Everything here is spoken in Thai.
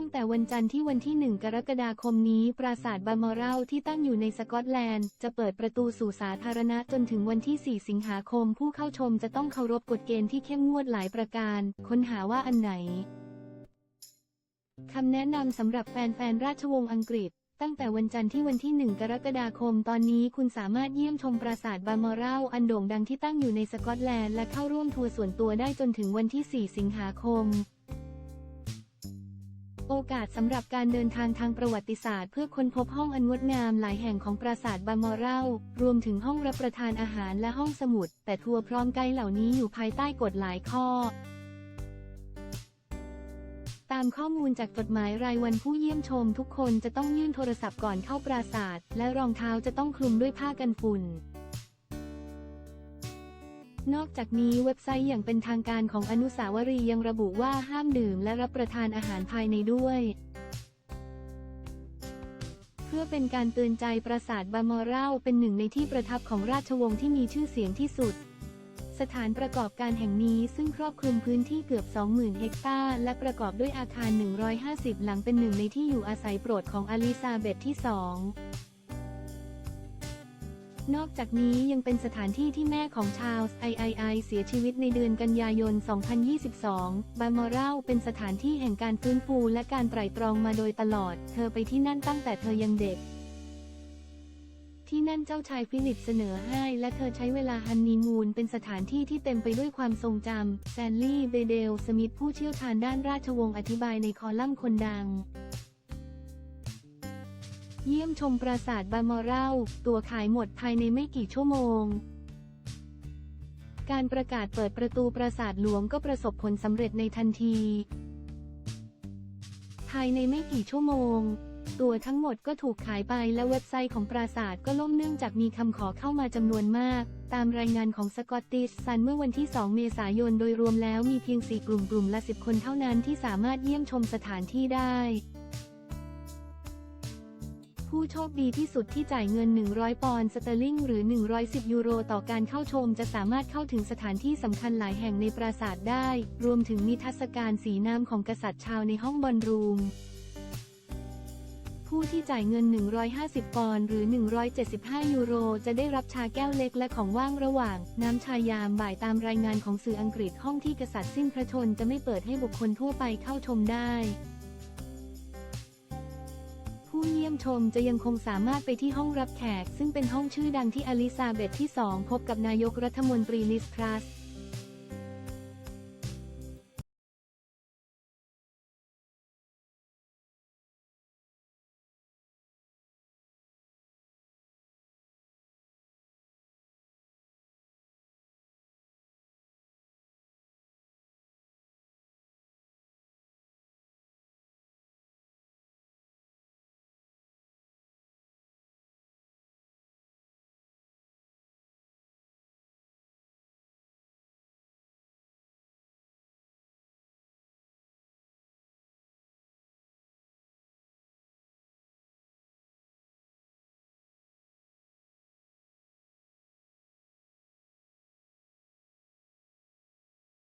้งแต่วันจันทร์ที่วันที่ 1 กรกฎาคมนี้ ปราสาทบาลมอรัลที่ตั้งอยู่ในสกอตแลนด์ จะเปิดประตูสู่สาธารณะจนถึงวันที่ 4 สิงหาคม ผู้เข้าชมจะต้องเคารพกฎเกณฑ์ที่เข้มงวดหลายประการ ค้นหาว่าอันไหนคำแนะนำสำหรับแฟนๆ ราชวงศ์อังกฤษ ตั้งแต่วันจันทร์ที่วันที่ 1 กรกฎาคม ตอนนี้คุณสามารถเยี่ยมชมปราสาทบาลมอรัลอันโด่งดังที่ตั้งอยู่ในสกอตแลนด์และเข้าร่วมทัวร์ส่วนตัวได้จนถึงวันที่ 4 สิงหาคม โอกาสสำหรับการเดินทางทางประวัติศาสตร์ เพื่อค้นพบห้องอันงดงามหลายแห่งของปราสาทบาลมอรัลรวมถึงห้องรับประทานอาหารและห้องสมุด แต่ทัวร์พร้อมไกด์เหล่านี้อยู่ภายใต้กฎหลายข้อ ตามข้อมูลจากจดหมายรายวันผู้เยี่ยมชมทุกคนจะต้องยื่นโทรศัพท์ก่อนเข้าปราสาท และรองเท้าจะต้องคลุมด้วยผ้ากันฝุ่น นอกจากนี้เว็บไซต์อย่างเป็นทางการของอนุสาวรีย์ยังระบุว่าห้ามดื่มและรับประทานอาหารภายในด้วย เพื่อเป็นการเตือนใจปราสาทบามอรัลเป็นหนึ่งในที่ประทับของราชวงศ์ที่มีชื่อเสียงที่สุด สถานประกอบการแห่งนี้ซึ่งครอบคลุมพื้นที่เกือบ 20,000 เฮกตาร์และประกอบด้วยอาคาร 150 หลังเป็นหนึ่งในที่อยู่อาศัยโปรดของอลิซาเบธที่2 นอกจากนี้ยังเป็นสถานที่ที่แม่ของชาลส์ไอไอไอเสียชีวิตในเดือนกันยายน 2022 บามอรัลเป็นสถานที่แห่งการฟื้นฟูและการไตร่ตรองมาโดยตลอด เธอไปที่นั่นตั้งแต่เธอยังเด็ก ที่นั่นเจ้าชายฟิลิปเสนอให้ และเธอใช้เวลาฮันนีมูนเป็นสถานที่ที่เต็มไปด้วยความทรงจำแซนลี่ เบเดล สมิธผู้เชี่ยวชาญด้านราชวงศ์อธิบายในคอลัมน์คนดัง เยี่ยมชมปราสาทบามอรัลตัวขายหมดภายในไม่กี่ชั่วโมง การประกาศเปิดประตูปราสาทหลวงก็ประสบผลสำเร็จในทันที ภายในไม่กี่ชั่วโมง ตัวทั้งหมดก็ถูกขายไปและเว็บไซต์ของปราสาทก็ล่มเนื่องจากมีคำขอเข้ามาจำนวนมาก ตามรายงานของสกอตติชซันเมื่อวันที่ 2 เมษายนโดยรวมแล้วมีเพียง 4 กลุ่มกลุ่มละ 10 คนเท่านั้นที่สามารถเยี่ยมชมสถานที่ได้ ผู้โชคดีที่สุดที่จ่ายเงิน 100 ปอนด์สเตอร์ลิงหรือ 110 ยูโรต่อการเข้าชม จะสามารถเข้าถึงสถานที่สำคัญหลายแห่งในปราสาทได้ รวมถึงมีทัศการสีน้ำของกษัตริย์ชาวในห้องบอลรูมผู้ที่จ่ายเงิน 150 ปอนด์หรือ 175 ยูโร จะได้รับชาแก้วเล็กและของว่างระหว่าง น้ำชายามบ่ายตามรายงานของสื่ออังกฤษห้องที่กษัตริย์สิ้นพระชนจะไม่เปิดให้บุคคลทั่วไปเข้าชมได้ ผู้เยี่ยมชมจะยังคงสามารถไปที่ห้องรับแขก ซึ่งเป็นห้องชื่อดังที่อลิซาเบธที่ 2 พบกับนายกรัฐมนตรีลิสทรัส